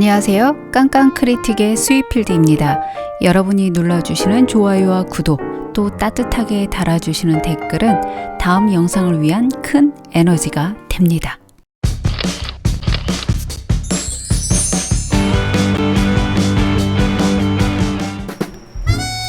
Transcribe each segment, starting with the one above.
안녕하세요. 깡깡 크리틱의 스위필드입니다. 여러분이 눌러주시는 좋아요와 구독, 또 따뜻하게 달아주시는 댓글은 다음 영상을 위한 큰 에너지가 됩니다.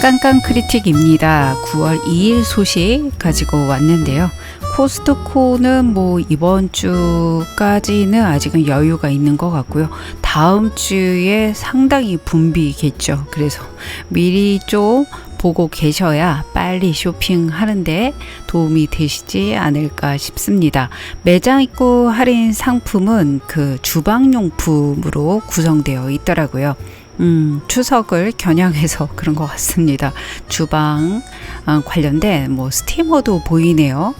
깡깡 크리틱입니다. 9월 2일 소식 가지고 왔는데요. 코스트코는 뭐 이번 주까지는 아직은 여유가 있는 것 같고요. 다음 주에 상당히 붐비겠죠. 그래서 미리 좀 보고 계셔야 빨리 쇼핑하는데 도움이 되시지 않을까 싶습니다. 매장 입구 할인 상품은 그 주방용품으로 구성되어 있더라고요. 음, 추석을 겨냥해서 그런 것 같습니다. 주방 어, 관련된 뭐 스티머도 보이네요.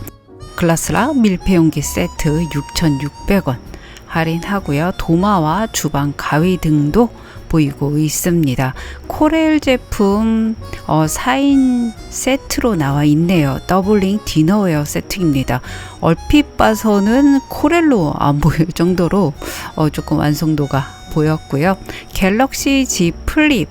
글라스라 밀폐용기 세트 6,600원 할인하고요. 도마와 주방 가위 등도 보이고 있습니다. 코렐 제품 어, 4인 세트로 나와 있네요. 더블링 디너웨어 세트입니다. 얼핏 봐서는 코렐로 안 보일 정도로 어, 조금 완성도가 보였고요. 갤럭시 Z 플립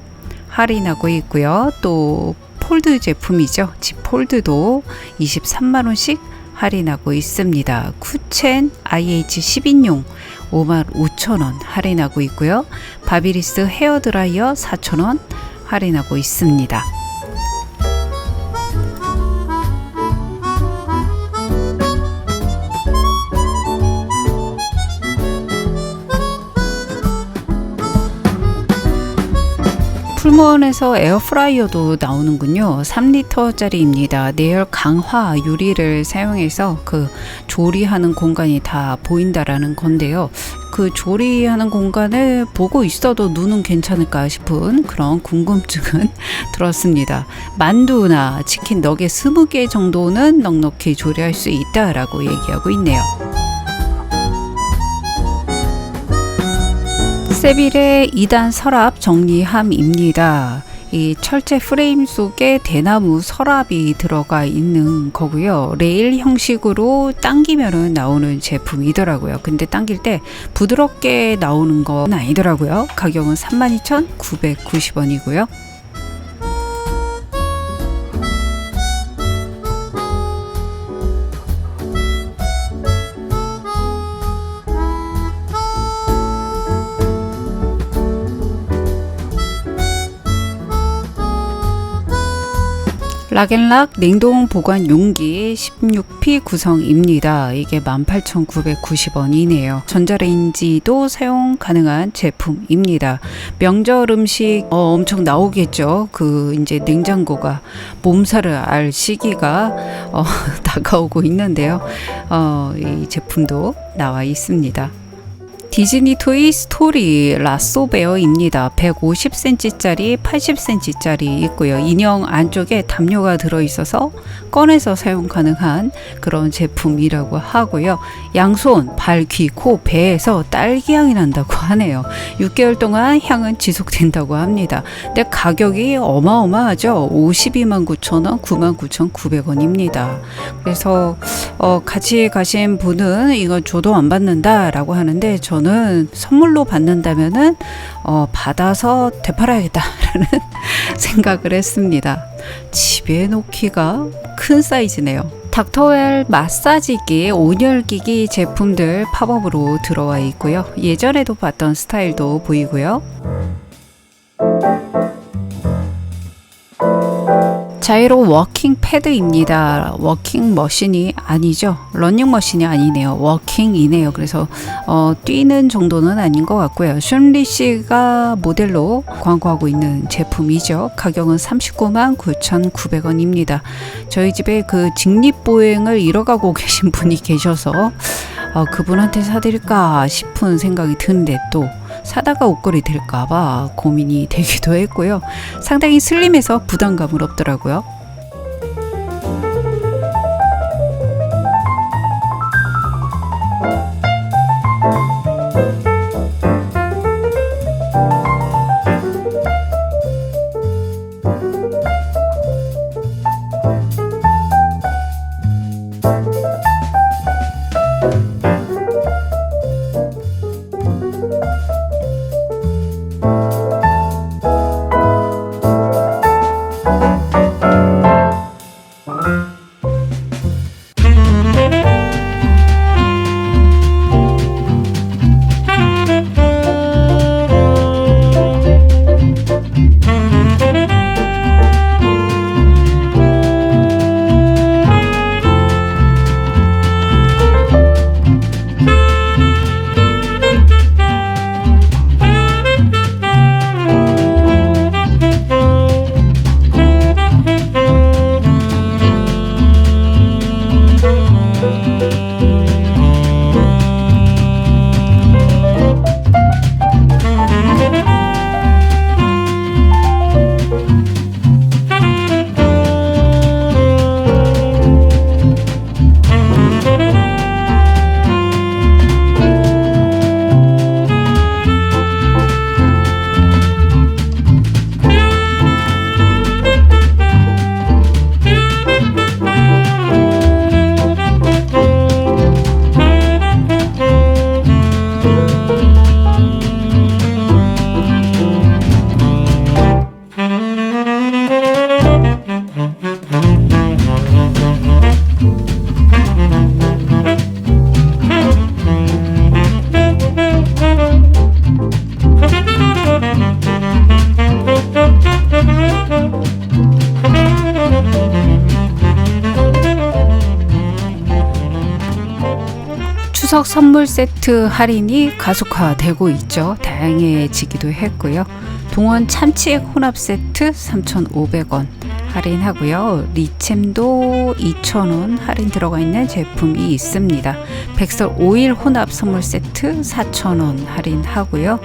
할인하고 있고요. 또 폴드 제품이죠. Z 폴드도 23만 원씩 할인하고 있습니다. 쿠첸 IH 10인용 5만 5천 원 할인하고 있고요. 바비리스 헤어드라이어 4천 원 할인하고 있습니다. 풀무원에서 에어프라이어도 나오는군요. 3리터짜리입니다. 내열 강화 유리를 사용해서 그 조리하는 공간이 다 보인다라는 건데요. 그 조리하는 공간을 보고 있어도 눈은 괜찮을까 싶은 그런 궁금증은 들었습니다. 만두나 치킨 너겟 20개 정도는 넉넉히 조리할 수 있다라고 얘기하고 있네요. 세빌의 2단 서랍 정리함입니다. 이 철제 프레임 속에 대나무 서랍이 들어가 있는 거고요. 레일 형식으로 당기면은 나오는 제품이더라고요. 근데 당길 때 부드럽게 나오는 건 아니더라고요. 가격은 32,990원이고요. 락앤락 냉동 보관 용기 16P 구성입니다. 이게 18,990원이네요. 전자레인지도 사용 가능한 제품입니다. 명절 음식 어, 엄청 나오겠죠. 그 이제 냉장고가 몸살을 알 시기가 어, 다가오고 있는데요. 어, 이 제품도 나와 있습니다. 디즈니 토이 스토리 라쏘베어입니다. 150cm짜리, 80cm짜리 있고요. 인형 안쪽에 담요가 들어있어서 꺼내서 사용 가능한 그런 제품이라고 하고요. 양손, 발, 귀, 코, 배에서 딸기 향이 난다고 하네요. 6개월 동안 향은 지속된다고 합니다. 근데 가격이 어마어마하죠. 52만 9천 원, 9만 9천 900원입니다. 그래서 어, 같이 가신 분은 이거 줘도 안 받는다라고 하는데 저 저는 선물로 받는다면은 어, 받아서 되팔아야겠다라는 생각을 했습니다. 집에 놓기가 큰 사이즈네요. 닥터웰 마사지기, 온열기기 제품들 팝업으로 들어와 있고요. 예전에도 봤던 스타일도 보이고요. 자이로 워킹 패드입니다. 워킹 머신이 아니죠. 러닝 머신이 아니네요. 워킹이네요. 그래서 어, 뛰는 정도는 아닌 것 같고요. 슌리 씨가 모델로 광고하고 있는 제품이죠. 가격은 39만 9,900원입니다. 저희 집에 그 직립보행을 잃어가고 계신 분이 계셔서 어, 그분한테 사드릴까 싶은 생각이 드는데 또 사다가 옷걸이 될까봐 고민이 되기도 했고요. 상당히 슬림해서 부담감을 없더라고요. 추석 선물 세트 할인이 가속화되고 있죠. 다양해지기도 했고요. 동원 참치액 혼합 세트 3,500원 할인하고요. 리챔도 2,000원 할인 들어가 있는 제품이 있습니다. 백설 오일 혼합 선물 세트 4,000원 할인하고요.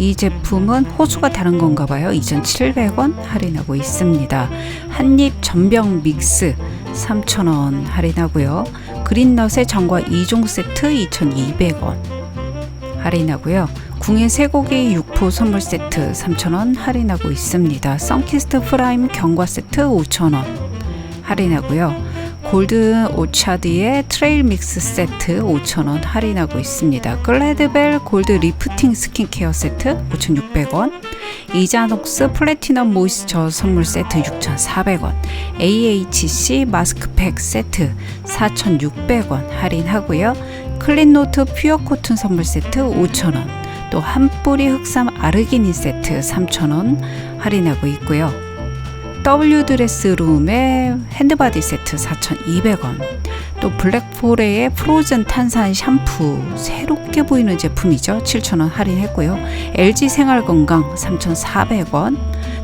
이 제품은 호수가 다른 건가 봐요. 2,700원 할인하고 있습니다. 한입 전병 믹스 3,000원 할인하고요. 그린넛의 전과 2종 세트 2,200원 할인하고요. 궁의 쇠고기 육포 선물 세트 3,000원 할인하고 있습니다. 썬키스트 프라임 경과 세트 5,000원 할인하고요. 골든 오차드의 트레일 믹스 세트 5,000원 할인하고 있습니다. 글래드벨 골드 리프팅 스킨케어 세트 5,600원 이자녹스 플래티넘 모이스처 선물 세트 6,400원 AHC 마스크팩 세트 4,600원 할인하고요. 클린노트 퓨어 코튼 선물 세트 5,000원 또 한 뿌리 흑삼 아르기닌 세트 3,000원 할인하고 있고요. W 드레스룸의 핸드바디 세트 4,200원. 또 블랙포레의 프로즌 탄산 샴푸 새롭게 보이는 제품이죠. 7,000원 할인했고요. LG 생활건강 3,400원.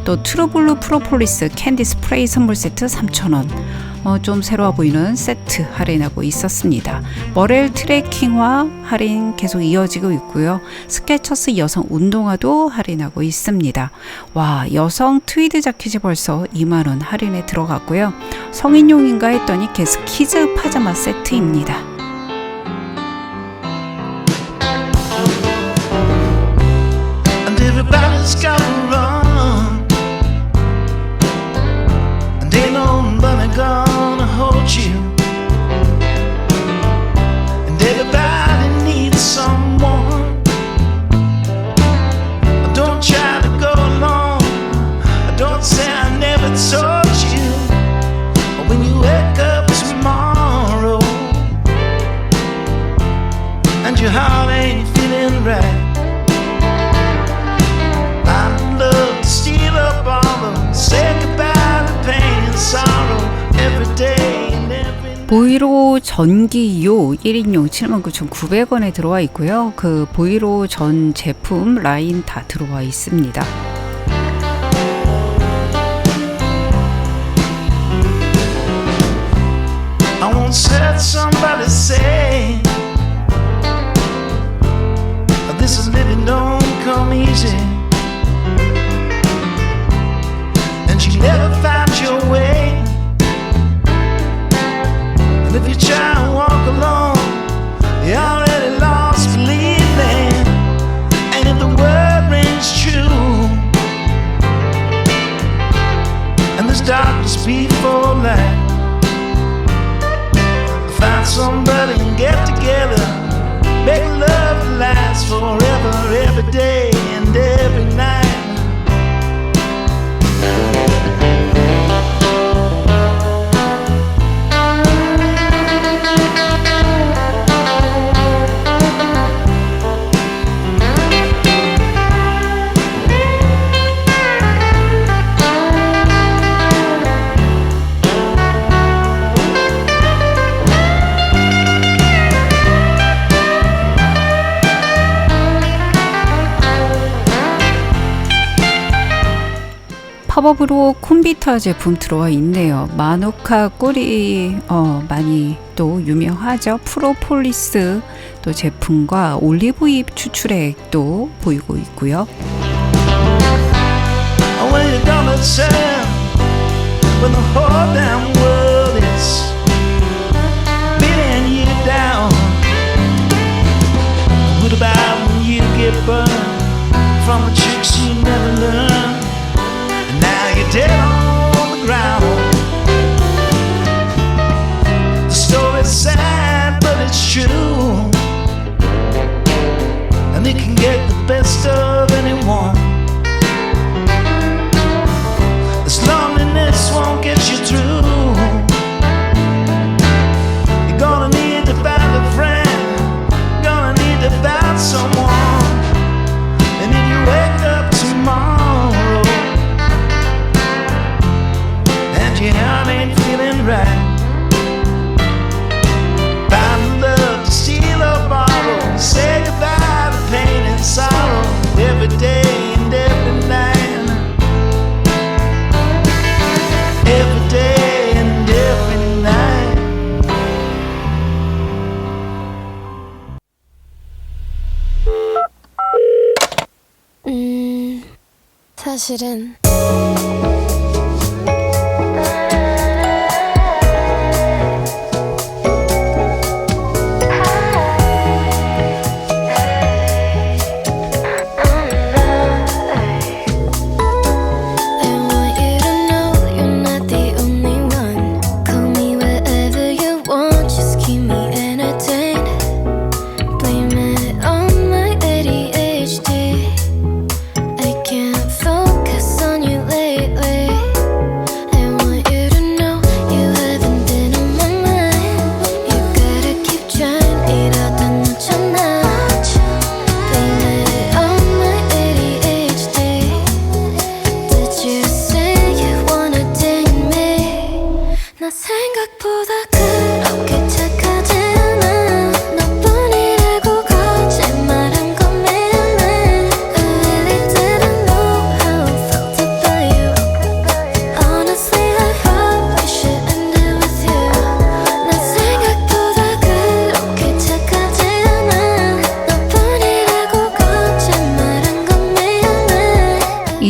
또 트루블루 프로폴리스 캔디 스프레이 선물 세트 3,000원. 어, 좀 새로워 보이는 세트 할인하고 있었습니다. 머렐 트레킹화 할인 계속 이어지고 있고요. 스케쳐스 여성 운동화도 할인하고 있습니다. 와, 여성 트위드 자켓이 벌써 2만원 할인에 들어갔고요. 성인용인가 했더니 게스 키즈 파자마 세트입니다. 전기요 1인용 79,900원에 들어와 있고요. 그 보이로 전 제품 라인 다 들어와 있습니다. 팝업으로 콤비타 제품 들어와 있네요. 마누카 꿀이 어, 많이 또 유명하죠. 프로폴리스 또 제품과 올리브잎 추출액도 보이고 있고요. When you I'm ain't feeling right. Found love to steal a bottle, say goodbye to pain and sorrow every day and every night. Every day and every night. 음, 사실은.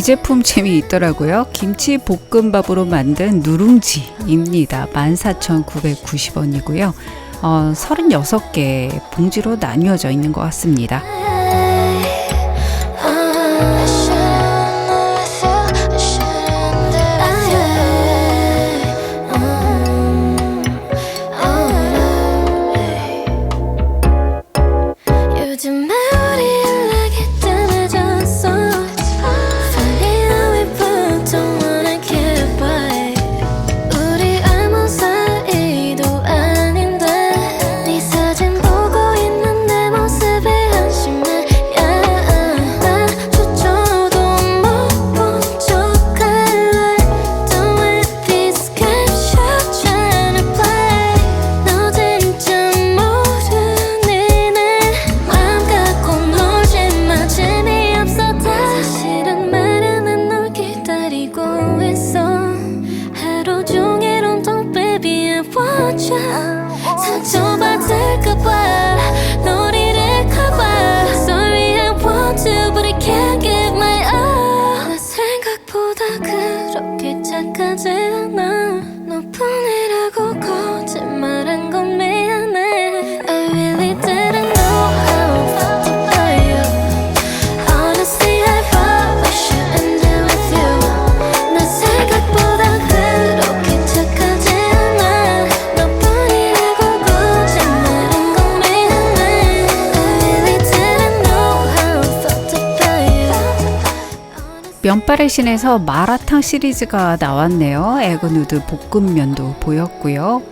제품 재미있더라고요. 김치 볶음밥으로 만든 누룽지입니다. 14,990원이고요. 어, 36개 봉지로 나뉘어져 있는 것 같습니다. 시작하지 않아. 면발의 신에서 마라탕 시리즈가 나왔네요. 에그누드 볶음면도 보였고요.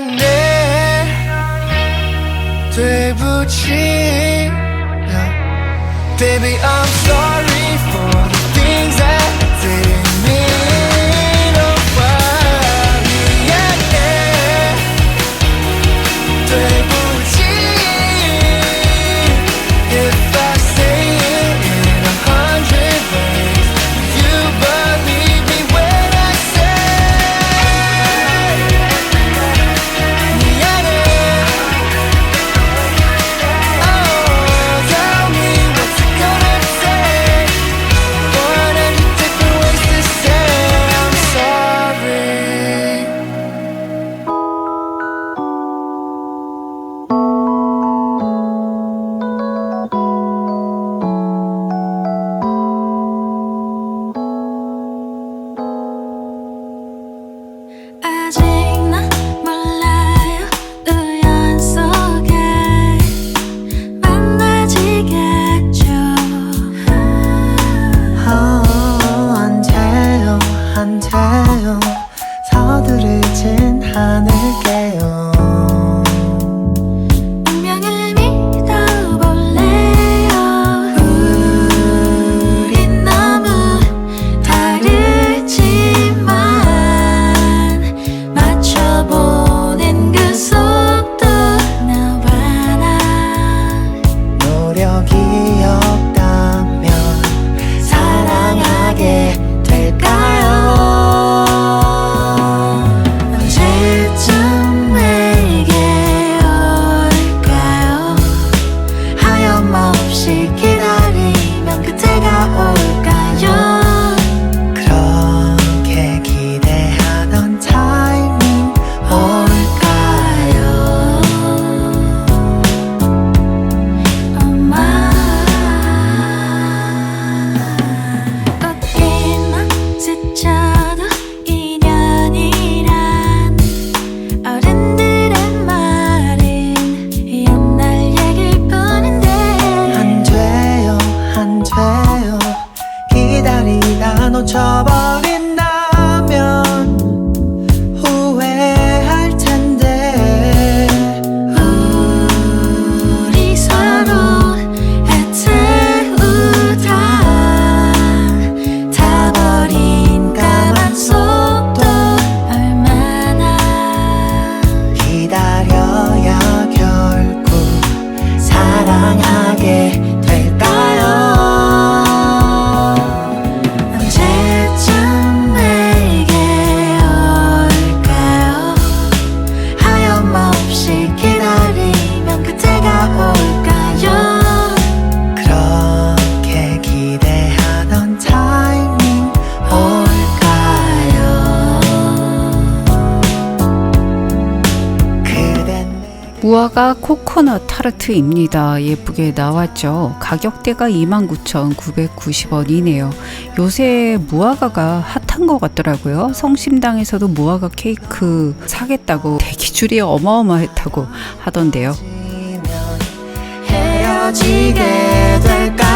难，对不起，Baby I'm。 세트입니다. 예쁘게 나왔죠. 가격대가 29,990원이네요. 요새 무화과가 핫한 것 같더라고요. 성심당에서도 무화과 케이크 사겠다고 대기 줄이 어마어마했다고 하던데요. 헤어지게 될까?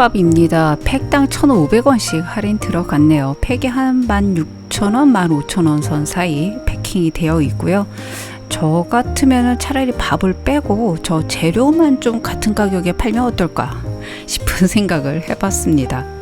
볶음밥입니다. 팩당 1,500원씩 할인 들어갔네요. 팩이 한 16,000원, 15,000원 선 사이 패킹이 되어 있고요. 저 같으면 차라리 밥을 빼고 저 재료만 좀 같은 가격에 팔면 어떨까 싶은 생각을 해봤습니다.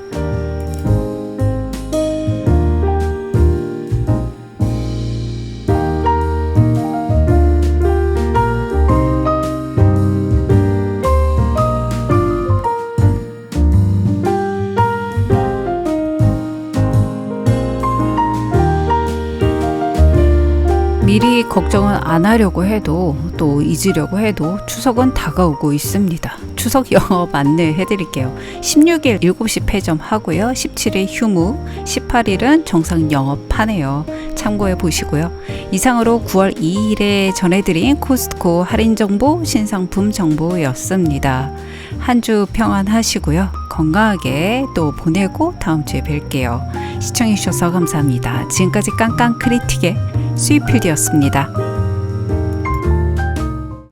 걱정은 안 하려고 해도 또 잊으려고 해도 추석은 다가오고 있습니다. 추석 영업 안내해 드릴게요. 16일 7시 폐점 하고요. 17일 휴무, 18일은 정상 영업하네요. 참고해 보시고요. 이상으로 9월 2일에 전해드린 코스트코 할인 정보, 신상품 정보였습니다. 한 주 평안하시고요. 건강하게 또 보내고 다음 주에 뵐게요. 시청해주셔서 감사합니다. 지금까지 깡깡 크리틱의 수입필드였습니다.